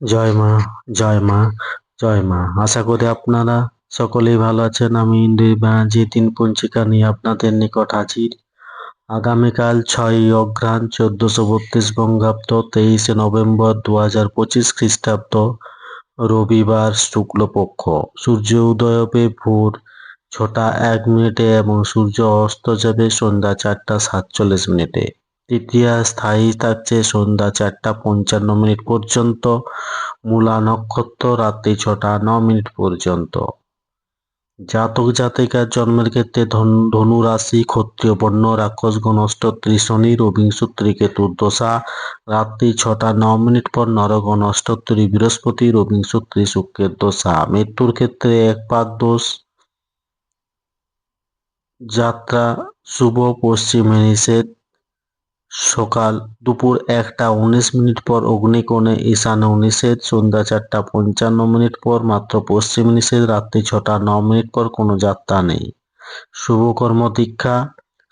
জয় মা জয় মা জয় মা। আশা করি আপনারা সকলেই ভালো আছেন। আমি ইন্দ্রিয় ব্যানার্জি, তিন পঞ্চিকা নিয়ে আপনাদের নিকট হাজির। আগামীকাল ছয়ই অঘ্রাণ, চোদ্দশো বত্রিশ বঙ্গাব্দ, তেইশে নভেম্বর দু হাজার পঁচিশ খ্রিস্টাব্দ, রবিবার শুক্লপক্ষ। সূর্য উদয় হবে ভোর ছটা এক মিনিটে এবং সূর্য অস্ত যাবে সন্ধ্যা চারটা সাতচল্লিশ মিনিটে। তৃতীয়া স্থায়ী থাকছে সন্ধ্যা চারটা পঞ্চান্ন মিনিট পর্যন্ত, মূলা নক্ষত্র রাত্রি ছটা ন মিনিট পর্যন্ত। জাতক জাতিকার জন্মের ক্ষেত্রে ধনু রাশি ক্ষত্রিয় বর্ণ রাক্ষসগণ অষ্টত্রী শনি রবিংসূত্রী কেতুর রাত্রি ছটা ন মিনিট পর নরগণ অষ্টত্রী বৃহস্পতি রবিংসূত্রী শুক্রের দশা। মৃত্যুর ক্ষেত্রে এক পাদ দোষ। যাত্রা শুভ, পশ্চিমে নিষেধ। সকাল দুপুর একটা উনিশ মিনিট পর অগ্নিকোণে ঈশান নিষেধ, সন্ধ্যা চারটা পঞ্চান্ন মিনিট পর মাত্র পশ্চিম নিষেধ, রাত্রি ছটা ন মিনিট পর কোনো যাত্রা নেই। শুভকর্ম দীক্ষা,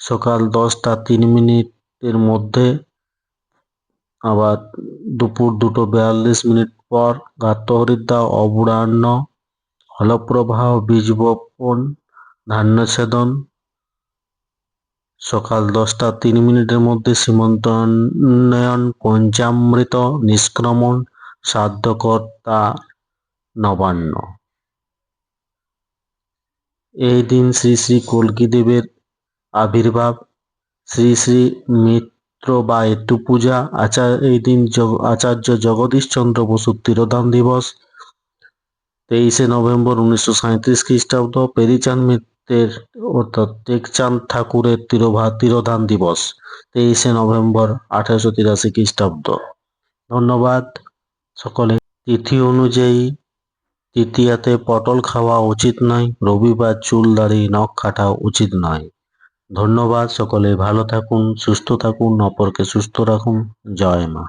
সকাল দশটা তিন মিনিটের মধ্যে আবার দুপুর দুটো বিয়াল্লিশ মিনিট পর গাত্রহরিদ্রা অবরাহ্ন হলপ্রবাহ বীজ বপন ধান্যছেদন সকাল দশটা তিন মিনিটের মধ্যে সীমন্তোন্নয়ন পঞ্চামৃত নিষ্ক্রমণ সাধ্যকর্তা নবান্ন। এই দিন শ্রী শ্রী কল্কি দেবের আবির্ভাব, শ্রী শ্রী মিত্র বা এটু পূজা আচার, এই দিন আচার্য জগদীশ চন্দ্র বসুর তিরোধান দিবস, তেইশে নভেম্বর উনিশশো সাঁত্রিশ খ্রিস্টাব্দ পেরিচাঁদ মিত্রের অর্থাৎ টেকচাঁদ ঠাকুরের তিরোভা তিরোধান দিবস, তেইশে নভেম্বর আঠারোশো তিরাশি খ্রিস্টাব্দ। ধন্যবাদ সকলে। তিথি অনুযায়ী তৃতীয়াতে পটল খাওয়া উচিত নয়, রবিবার চুল দাড়ি, নখ কাটা উচিত নয়। ধন্যবাদ সকলে, ভালো থাকুন, সুস্থ থাকুন, অপরকে সুস্থ রাখুন। জয় মা।